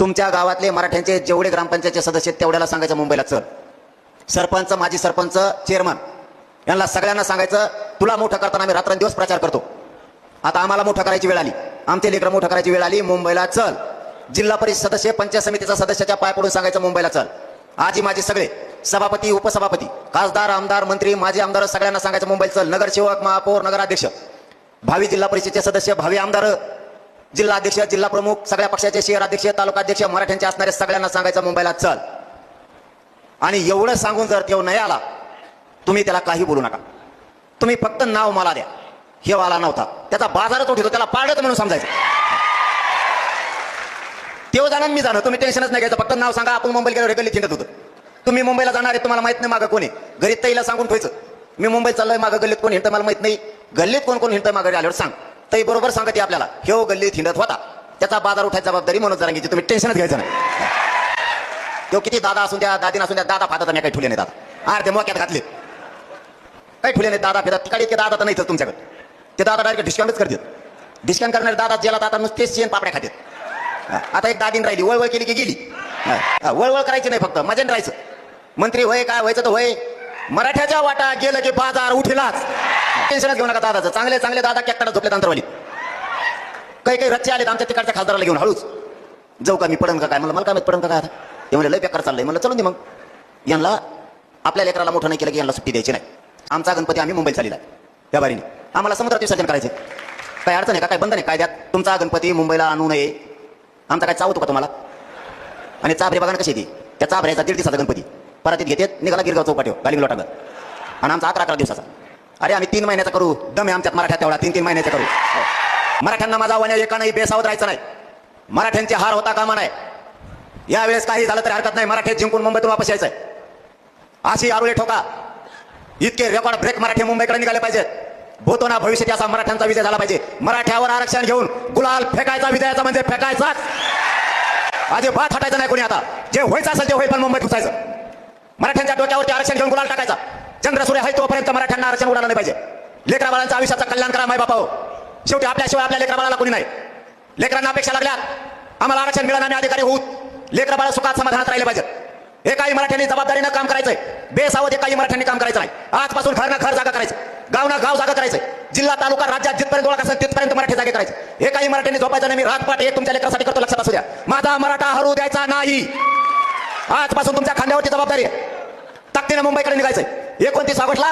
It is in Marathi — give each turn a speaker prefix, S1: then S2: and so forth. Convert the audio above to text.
S1: तुमच्या गावातले मराठ्यांचे जेवढे ग्रामपंचायतचे सदस्य आहेत, तेवढ्याला सांगायचं मुंबईला चल. सरपंच माजी सरपंच चेअरमन यांना सगळ्यांना सांगायचं तुला मोठं करताना आम्ही रात्रंदिवस प्रचार करतो. आता आम्हाला मोठं करायची वेळ आली. आमचे लेकरं मोठं करायची वेळ आली मुंबईला चल. जिल्हा परिषद सदस्य पंचायत समितीचा सदस्याच्या पाय पडून सांगायचं मुंबईला चल. आजी माझे सगळे सभापती उपसभापती खासदार आमदार मंत्री माजी आमदार सगळ्यांना सांगायचं मुंबईला चल. नगरसेवक महापौर नगराध्यक्ष भावी जिल्हा परिषदेचे सदस्य भावी आमदार जिल्हा अध्यक्ष जिल्हा प्रमुख सगळ्या पक्षाचे शहर अध्यक्ष तालुका अध्यक्ष मराठ्यांचे असणारे सगळ्यांना सांगायचं मुंबईला चल. आणि एवढं सांगून जर तेव्हा नाही आला तुम्ही त्याला काही बोलू नका. तुम्ही फक्त नाव मला द्या. हे आला नव्हता. त्याचा बाजारच उठतो त्याला पाडत म्हणून समजायचं. तेव्हा जाणार मी जाणं तुम्ही टेन्शनच नाही घ्यायचं. फक्त नाव सांगा आपण मुंबईला गेलो गल्लीत हिंडत होतं. तुम्ही मुंबईला जाणार आहे तुम्हाला माहीत नाही मागं कोणी घरी तईला सांगून ठेवायचं. मी मुंबईत चाललोय मागं गल्लीत कोण हिंडतं मला माहीत नाही. गल्लीत कोण कोण हिंडतं मागे आल्यावर सांग. तई बरोबर सांगते आपल्याला. ह्यो हो गल्लीत हिंडत होता. त्याचा बाजार उठायची जबाबदारी म्हणून जरांगीची तुम्ही टेन्शनच घ्यायचं नाही. तो किती दादा असून द्या दादीन असून द्या दादा फातात मी काही ठुले नाही दादा. अर्धे मोक्यात घातले. काही ठुले नाही दादा फिरत. तिकडे इतके दादा तर नाही तुमच्याकडे. ते दादा डायरेक्ट डिस्काउंटच करतात. डिस्काउंट करणारे दादा ज्याला दादा नुसतेच शेण पापड्या खातात. आता एक दादीन राहिली वळवळ केली की गेली. वळवळ करायची नाही फक्त मजेन राहायचं. मंत्री होय काय व्हायचं तर होय. मराठ्याच्या वाटा गेलं की बाजार उठेलाच. टेन्शनच घेऊ नका दादाचं. चांगले चांगले दादा कॅक्टाला झोपले अंतरवाली काही काही रच्चे आले आमच्या तिकडच्या खासदाराला घेऊन हळूच. जाऊ का मी पडन का काय? मला मला काय पडन का काय ते म्हणले लय बेकार चाललंय. म्हणलं चलून दे मग. यांना आपल्या लेकराला मोठं नाही केलं की यांना सुट्टी द्यायची नाही. आमचा गणपती आम्ही मुंबईत चाललेला आहे. त्या बारीने. आम्हाला समुद्रात विसर्जन करायचे काय अडचण आहे का? काय बंद नाही कायद्यात तुमचा गणपती मुंबईला आणू नये. आमचा काय चावतो का तुम्हाला? आणि चाभरे बघा कशी येते त्या चाभऱ्याचा दीड दिवसाचा गणपती. परत घेते निघाला गिरगाव चौपाट्यो गाली लोटागर आणि आमचा अकरा अकरा दिवसाचा. अरे आम्ही तीन महिन्याचा करू. दम आहे आमच्यात मराठ्यात तेवढा. तीन तीन महिन्याचा करू. हो. मराठ्यांना माझा वन्या एकानंही बेसावत राहायचं नाही. मराठ्यांचे हार होता कामा नाही यावेळेस काही झालं तरी हरकत नाही. मराठी जिंकून मुंबईतून वापस यायचंय. अशी आरुळे ठोका. इतके रेकॉर्ड ब्रेक मराठी मुंबईकडे निघाले पाहिजेत. भूतोना भविष्यात असा मराठ्यांचा विजय झाला पाहिजे. मराठ्यावर आरक्षण घेऊन गुलाल फेकायचा विजयाचा म्हणजे फेकायचाच. भात हटायचं नाही कोणी आता. जे व्हायचं असेल ते होईल पण मुंबईत घुसायचं. मराठ्यांच्या डोक्यावरती आरक्षण घेऊन गुलाल टाकायचा. चंद्र सूर्य आहे तोपर्यंत मराठ्यांना आरक्षण उडालं नाही पाहिजे. लेकरा बाळांच्या आयुष्याचं कल्याण करा माय बापाओ शेवटी आपल्याशिवाय आपल्या लेकरा बाळाला कोणी नाही. लेकरांना अपेक्षा लागल्या आम्हाला आरक्षण मिळालं आम्ही अधिकारी होऊ लेकरा बाळा सुखात समाधानात राहिले पाहिजेत. एकाही मराठ्यांनी जबाबदारीनं काम करायचंय. बेसावत एकाही मराठ्यांनी काम करायचं नाही. आजपासून घर ना घर जागा करायचं. गाव ना गाव जागा करायचं जिल्हा तालुका राज्यात जिथपर्यंत ओळख असेल तिथपर्यंत मराठी जागे करायचे. एकाही मराठ्यांनी झोपायचं नाही. मी रातपाट हे तुमच्या लेकरासाठी करतो लक्षात असू द्या. माझा मराठा हरू द्यायचा नाही. आजपासून तुमच्या खांद्यावरची जबाबदारी आहे. ताकदीनं मुंबईकडे निघायचंय. एकोणतीस ऑगस्टला